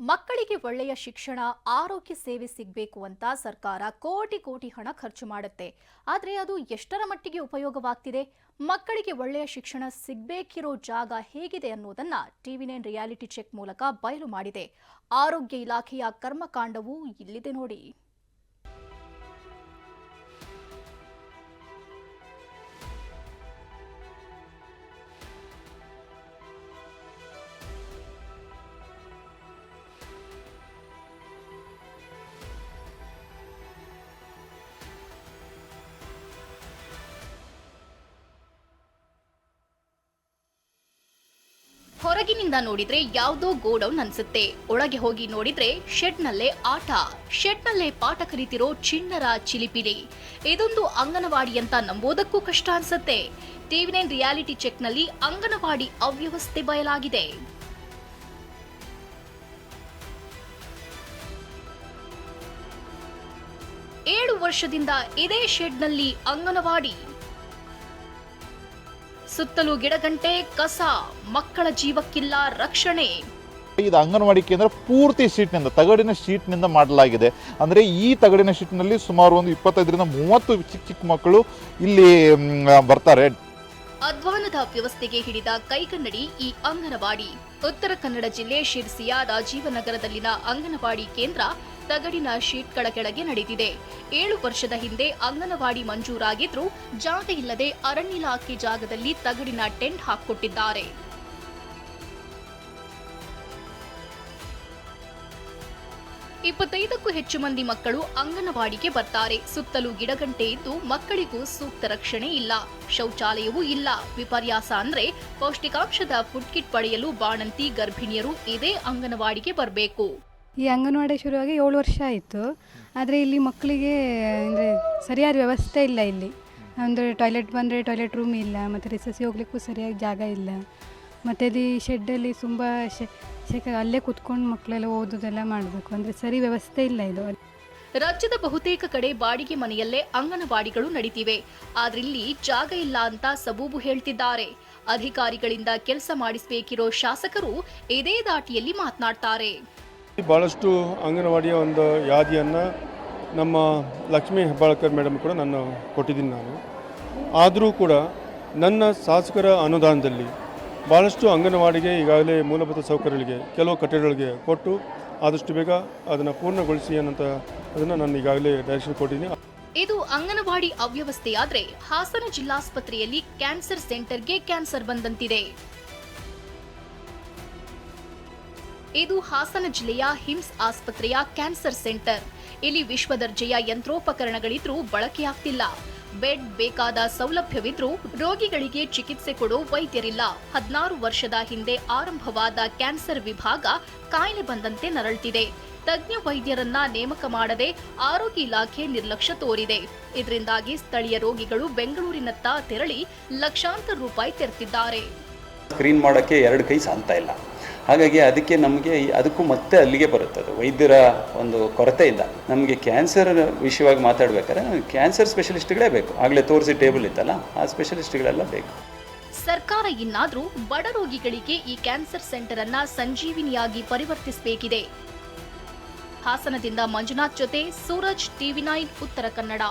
ಮಕ್ಕಳಿಗೆ ಒಳ್ಳೆಯ ಶಿಕ್ಷಣ, ಆರೋಗ್ಯ ಸೇವೆ ಸಿಗಬೇಕು ಅಂತ ಸರ್ಕಾರ ಕೋಟಿ ಕೋಟಿ ಹಣ ಖರ್ಚು ಮಾಡುತ್ತೆ. ಆದರೆ ಅದು ಎಷ್ಟರ ಮಟ್ಟಿಗೆ ಉಪಯೋಗವಾಗ್ತಿದೆ? ಮಕ್ಕಳಿಗೆ ಒಳ್ಳೆಯ ಶಿಕ್ಷಣ ಸಿಗಬೇಕಿರೋ ಜಾಗ ಹೇಗಿದೆ ಅನ್ನೋದನ್ನ ಟಿವಿ ನೈನ್ ರಿಯಾಲಿಟಿ ಚೆಕ್ ಮೂಲಕ ಬಯಲು ಮಾಡಿದೆ. ಆರೋಗ್ಯ ಇಲಾಖೆಯ ಕರ್ಮಕಾಂಡವೂ ಇಲ್ಲಿದೆ ನೋಡಿ. ಹೊರಗಿನಿಂದ ನೋಡಿದ್ರೆ ಯಾವುದೋ ಗೋಡೌನ್ ಅನ್ಸುತ್ತೆ. ಒಳಗೆ ಹೋಗಿ ನೋಡಿದ್ರೆ ಶೆಡ್ನಲ್ಲೇ ಆಟ. ಶೆಡ್ನಲ್ಲೇ ಪಾಠ ಕಲಿತಿರೋ ಚಿಣ್ಣರ ಚಿಲಿಪಿಲಿ. ಇದೊಂದು ಅಂಗನವಾಡಿ ಅಂತ ನಂಬೋದಕ್ಕೂ ಕಷ್ಟ ಅನ್ಸುತ್ತೆ. ಟಿವಿ ನೈನ್ ರಿಯಾಲಿಟಿ ಚೆಕ್ನಲ್ಲಿ ಅಂಗನವಾಡಿ ಅವ್ಯವಸ್ಥೆ ಬಯಲಾಗಿದೆ. ಏಳು ವರ್ಷದಿಂದ ಇದೇ ಶೆಡ್ನಲ್ಲಿ ಅಂಗನವಾಡಿ. ಸುತ್ತಲೂ ಗಿಡಗಂಟೆ, ಕಸ, ಮಕ್ಕಳ ಜೀವಕ್ಕಿಲ್ಲ ರಕ್ಷಣೆ. ಇದು ಅಂಗನವಾಡಿ ಕೇಂದ್ರ ಪೂರ್ತಿ ಶೀಟ್ನಿಂದ, ತಗಡಿನ ಶೀಟ್ನಿಂದ ಮಾಡಲಾಗಿದೆ. ಅಂದರೆ ಈ ತಗಡಿನ ಶೀಟ್ನಲ್ಲಿ ಸುಮಾರು ಒಂದು ಇಪ್ಪತ್ತೈದರಿಂದ ಮೂವತ್ತು ಚಿಕ್ಕ ಚಿಕ್ಕ ಮಕ್ಕಳು ಇಲ್ಲಿ ಬರ್ತಾರೆ. ಅಧ್ವಾನದ ವ್ಯವಸ್ಥೆಗೆ ಹಿಡಿದ ಕೈಗನ್ನಡಿ ಈ ಅಂಗನವಾಡಿ. ಉತ್ತರ ಕನ್ನಡ ಜಿಲ್ಲೆ ಶಿರ್ಸಿಯ ರಾಜೀವನಗರದಲ್ಲಿನ ಅಂಗನವಾಡಿ ಕೇಂದ್ರ ತಗಡಿನ ಶೀಟ್ಗಳ ಕೆಳಗೆ ನಡೆದಿದೆ. ಏಳು ವರ್ಷದ ಹಿಂದೆ ಅಂಗನವಾಡಿ ಮಂಜೂರಾಗಿದ್ರೂ ಜಾಗ ಇಲ್ಲದೆ ಅರಣ್ಯ ಇಲಾಖೆ ಜಾಗದಲ್ಲಿ ತಗಡಿನ ಟೆಂಟ್ ಹಾಕೊಟ್ಟಿದ್ದಾರೆ ಇಪ್ಪತ್ತೈದಕ್ಕೂ ಹೆಚ್ಚು ಮಂದಿ ಮಕ್ಕಳು ಅಂಗನವಾಡಿಗೆ ಬರ್ತಾರೆ. ಸುತ್ತಲೂ ಗಿಡಗಂಟೆ ಇದ್ದು ಮಕ್ಕಳಿಗೂ ಸೂಕ್ತ ರಕ್ಷಣೆ ಇಲ್ಲ. ಶೌಚಾಲಯವೂ ಇಲ್ಲ. ವಿಪರ್ಯಾಸ ಅಂದ್ರೆ ಪೌಷ್ಟಿಕಾಂಶದ ಫುಡ್ ಕಿಟ್ ಪಡೆಯಲು ಬಾಣಂತಿ ಗರ್ಭಿಣಿಯರು ಇದೇ ಅಂಗನವಾಡಿಗೆ ಬರಬೇಕು. ಈ ಅಂಗನವಾಡಿ ಶುರುವಾಗಿ ಏಳು ವರ್ಷ ಆಯಿತು. ಆದರೆ ಇಲ್ಲಿ ಮಕ್ಕಳಿಗೆ ಅಂದರೆ ಸರಿಯಾದ ವ್ಯವಸ್ಥೆ ಇಲ್ಲ ಇಲ್ಲಿ. ಅಂದರೆ ಟಾಯ್ಲೆಟ್ ಬಂದರೆ ಟಾಯ್ಲೆಟ್ ರೂಮ್ ಇಲ್ಲ, ಮತ್ತು ರಿಸಸಿ ಹೋಗ್ಲಿಕ್ಕೂ ಸರಿಯಾಗಿ ಜಾಗ ಇಲ್ಲ. ಮತ್ತು ಅಲ್ಲಿ ಶೆಡ್ಡಲ್ಲಿ ತುಂಬ ಶೇಖ ಅಲ್ಲೇ ಕುತ್ಕೊಂಡು ಮಕ್ಕಳೆಲ್ಲ ಓದೋದೆಲ್ಲ ಮಾಡಬೇಕು. ಅಂದರೆ ಸರಿ ವ್ಯವಸ್ಥೆ ಇಲ್ಲ ಇದು. ರಾಜ್ಯದ ಬಹುತೇಕ ಕಡೆ ಬಾಡಿಗೆ ಮನೆಯಲ್ಲೇ ಅಂಗನವಾಡಿಗಳು ನಡೀತಿವೆ. ಆದ್ರಿಲ್ಲಿ ಜಾಗ ಇಲ್ಲ ಅಂತ ಸಬೂಬು ಹೇಳ್ತಿದ್ದಾರೆ. ಅಧಿಕಾರಿಗಳಿಂದ ಕೆಲಸ ಮಾಡಿಸಬೇಕಿರೋ ಶಾಸಕರು ಇದೇ ದಾಟಿಯಲ್ಲಿ ಮಾತನಾಡ್ತಾರೆ. ಬಹಳಷ್ಟು ಅಂಗನವಾಡಿಯ ಒಂದು ಯಾದಿಯನ್ನು ನಮ್ಮ ಲಕ್ಷ್ಮೀ ಹೆಬ್ಬಾಳ್ಕರ್ ಮೇಡಮ್ ಕೂಡ ನಾನು ಕೊಟ್ಟಿದ್ದೀನಿ ನಾನು. ಆದರೂ ಕೂಡ ನನ್ನ ಶಾಸಕರ ಅನುದಾನದಲ್ಲಿ ಭಾಳಷ್ಟು ಅಂಗನವಾಡಿಗೆ ಈಗಾಗಲೇ ಮೂಲಭೂತ ಸೌಕರ್ಯಗಳಿಗೆ ಕೆಲವು ಕಟ್ಟಡಗಳಿಗೆ ಕೊಟ್ಟು ಆದಷ್ಟು ಬೇಗ ಅದನ್ನು ಪೂರ್ಣಗೊಳಿಸಿ ಅನ್ನೋಂಥ ಅದನ್ನು ನಾನು ಈಗಾಗಲೇ ಡೈರೆಕ್ಷನ್ ಕೊಟ್ಟಿದ್ದೀನಿ. ಇದು ಅಂಗನವಾಡಿ ಅವ್ಯವಸ್ಥೆಯಾದರೆ ಹಾಸನ ಜಿಲ್ಲಾಸ್ಪತ್ರೆಯಲ್ಲಿ ಕ್ಯಾನ್ಸರ್ ಸೆಂಟರ್ಗೆ ಕ್ಯಾನ್ಸರ್ ಬಂದಂತಿದೆ. ಇದು ಹಾಸನ ಜಿಲ್ಲೆಯ ಹಿಮ್ಸ್ ಆಸ್ಪತ್ರೆಯ ಕ್ಯಾನ್ಸರ್ ಸೆಂಟರ್. ಇಲ್ಲಿ ವಿಶ್ವದರ್ಜೆಯ ಯಂತ್ರೋಪಕರಣಗಳಿದ್ರೂ ಬಳಕೆಯಾಗ್ತಿಲ್ಲ. ಬೆಡ್ ಬೇಕಾದ ಸೌಲಭ್ಯವಿದ್ರೂ ರೋಗಿಗಳಿಗೆ ಚಿಕಿತ್ಸೆ ಕೊಡೋ ವೈದ್ಯರಿಲ್ಲ. ಹದಿನಾರು ವರ್ಷದ ಹಿಂದೆ ಆರಂಭವಾದ ಕ್ಯಾನ್ಸರ್ ವಿಭಾಗ ಕಾಯಿಲೆ ಬಂದಂತೆ ನರಳ್ತಿದೆ. ತಜ್ಞ ವೈದ್ಯರನ್ನ ನೇಮಕ ಮಾಡದೆ ಆರೋಗ್ಯ ಇಲಾಖೆ ನಿರ್ಲಕ್ಷ್ಯ ತೋರಿದೆ. ಇದರಿಂದಾಗಿ ಸ್ಥಳೀಯ ರೋಗಿಗಳು ಬೆಂಗಳೂರಿನತ್ತ ತೆರಳಿ ಲಕ್ಷಾಂತರ ರೂಪಾಯಿ ತೆರೆತಿದ್ದಾರೆ. ಸ್ಕ್ರೀನ್ ಮಾಡೋಕ್ಕೆ ಎರಡು ಕೈ ಸಾಂತ ಇಲ್ಲ. ಹಾಗಾಗಿ ಅದಕ್ಕೆ ನಮಗೆ ಅದಕ್ಕೂ ಮತ್ತೆ ಅಲ್ಲಿಗೆ ಬರುತ್ತೆ ಅದು. ವೈದ್ಯರ ಒಂದು ಕೊರತೆಯಿಂದ. ನಮಗೆ ಕ್ಯಾನ್ಸರ್ ವಿಷಯವಾಗಿ ಮಾತಾಡಬೇಕಾದ್ರೆ ಕ್ಯಾನ್ಸರ್ ಸ್ಪೆಷಲಿಸ್ಟ್ಗಳೇ ಬೇಕು. ಆಗಲೇ ತೋರಿಸಿ ಟೇಬಲ್ ಇತ್ತಲ್ಲ, ಆ ಸ್ಪೆಷಲಿಸ್ಟ್ಗಳೆಲ್ಲ ಬೇಕು. ಸರ್ಕಾರ ಇನ್ನಾದರೂ ಬಡ ರೋಗಿಗಳಿಗೆ ಈ ಕ್ಯಾನ್ಸರ್ ಸೆಂಟರ್ ಅನ್ನ ಸಂಜೀವಿನಿಯಾಗಿ ಪರಿವರ್ತಿಸಬೇಕಿದೆ. ಹಾಸನದಿಂದ ಮಂಜುನಾಥ್ ಜೊತೆ ಸೂರಜ್ ಟಿವಿ ನೈನ್, ಉತ್ತರ ಕನ್ನಡ.